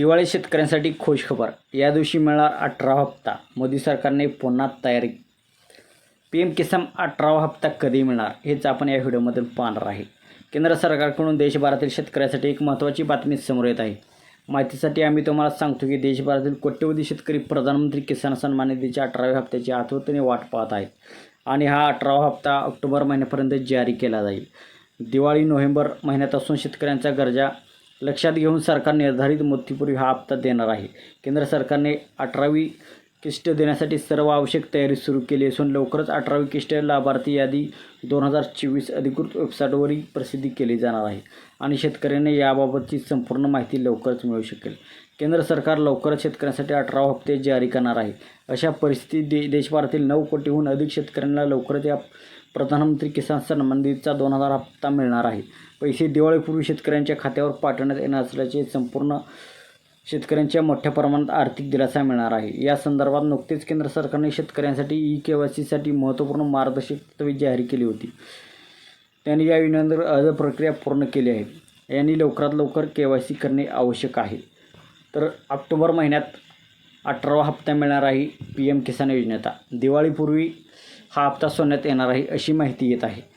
दिवाळी शेतकऱ्यांसाठी खुशखबर या दिवशी मिळणार अठरावा हप्ता. मोदी सरकारने पुन्हा तयारी. पी एम किसान अठरावा हप्ता कधी मिळणार? हेच आपण या व्हिडिओमधून पाहणार आहे. केंद्र सरकारकडून देशभरातील शेतकऱ्यासाठी एक महत्त्वाची बातमी समोर येत आहे. माहितीसाठी आम्ही तुम्हाला सांगतो की देशभरातील कोट्यवधी शेतकरी प्रधानमंत्री किसान सन्मान निधीच्या अठराव्या हप्त्याची आतुरतेने वाट पाहत आहेत आणि हा अठरावा हप्ता ऑक्टोबर महिन्यापर्यंत जारी केला जाईल. दिवाळी नोव्हेंबर महिन्यात असून शेतकऱ्यांच्या गरजा लक्षात घेऊन सरकार निर्धारित मुदतीपूर्वी हा हप्ता देणार आहे. केंद्र सरकारने अठरावी किष्ट देण्यासाठी सर्व आवश्यक तयारी सुरू केली असून लवकरच अठरावी किष्ट लाभार्थी यादी दोन हजार चोवीस अधिकृत वेबसाईटवरही प्रसिद्धी केली जाणार आहे. आणि शेतकऱ्यांना याबाबतची संपूर्ण माहिती लवकरच मिळू शकेल. केंद्र सरकार लवकरच शेतकऱ्यांसाठी अठरा हप्ते जारी करणार आहे. अशा परिस्थितीत दे देशभरातील नऊ कोटीहून अधिक शेतकऱ्यांना लवकरच या प्रधानमंत्री किसान सन्मान निधीचा दोन हजार हप्ता मिळणार आहे. पैसे दिवाळीपूर्वी शेतकऱ्यांच्या खात्यावर पाठवण्यात येणार असल्याचे संपूर्ण शेतकऱ्यांच्या मोठ्या प्रमाणात आर्थिक दिलासा मिळणार आहे. या संदर्भात नुकतेच केंद्र सरकारने शेतकऱ्यांसाठी ई के वाय सीसाठी महत्त्वपूर्ण मार्गदर्शक तत्वे जाहीर केली होती. त्यांनी या योजनेअंतर्गत अर्ज प्रक्रिया पूर्ण केली आहे. यांनी लवकरात लवकर के वाय सी करणे आवश्यक आहे. तर ऑक्टोबर महिन्यात अठरावा हप्ता मिळणार आहे पी एम किसान योजनेचा. दिवाळीपूर्वी हा हप्ता सोडण्यात येणार आहे अशी माहिती येत आहे.